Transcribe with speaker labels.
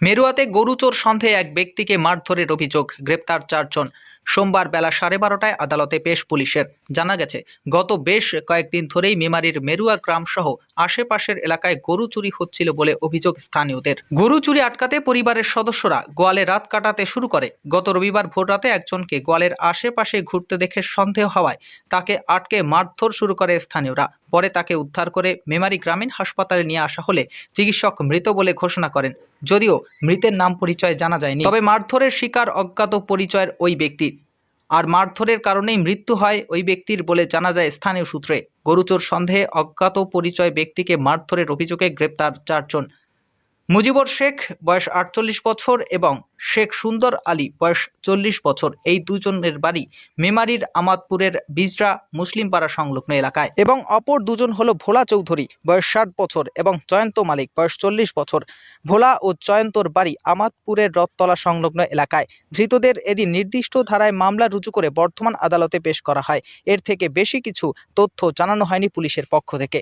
Speaker 1: মেরুয়াতে গরুচোর সন্দেহে এক ব্যক্তিকে মারধরের অভিযোগ। গ্রেপ্তার চারজন। সোমবার বেলা সাড়ে বারোটায় আদালতে পেশ পুলিশের। জানা গেছে, গত বেশ কয়েকদিন ধরেই মেমারির মেরুয়া গ্রাম সহ আশেপাশের এলাকায় গরু চুরি হচ্ছিল বলে অভিযোগ স্থানীয়দের। গরু চুরি আটকাতে পরিবারের সদস্যরা গোয়ালে রাত কাটাতে শুরু করে। গত রবিবার ভোররাতে একজনকে গোয়ালের আশেপাশে ঘুরতে দেখে সন্দেহ হওয়ায় তাকে আটকে মারধর শুরু করে স্থানীয়রা। পরে তাকে উদ্ধার করে মেমারি গ্রামীণ হাসপাতালে নিয়ে আসা হলে চিকিৎসক মৃত বলে ঘোষণা করেন। যদিও মৃতের নাম পরিচয় জানা যায়নি, তবে মারধরের শিকার অজ্ঞাত পরিচয়ের ওই ব্যক্তি। আর মারধরের কারণেই মৃত্যু হয় ওই ব্যক্তির বলে জানা যায় স্থানীয় সূত্রে। গরুচোর সন্দেহে অজ্ঞাত পরিচয় ব্যক্তিকে মারধরের অভিযোগে গ্রেপ্তার চারজন। মুজিবর শেখ, বয়স আটচল্লিশ বছর, এবং শেখ সুন্দর আলী, বয়স চল্লিশ বছর। এই দুজনের বাড়ি মেমারির আমাদপুরের বিজরা মুসলিম পাড়া সংলগ্ন এলাকায়। এবং অপর দুজন হলো ভোলা চৌধুরী, বয়স ষাট বছর, এবং জয়ন্ত মালিক, বয়স চল্লিশ বছর। ভোলা ও জয়ন্তর বাড়ি আমাদপুরের রথতলা সংলগ্ন এলাকায়। ধৃতদের এদিন নির্দিষ্ট ধারায় মামলা রুজু করে বর্ধমান আদালতে পেশ করা হয়। এর থেকে বেশি কিছু তথ্য জানানো হয়নি পুলিশের পক্ষ থেকে।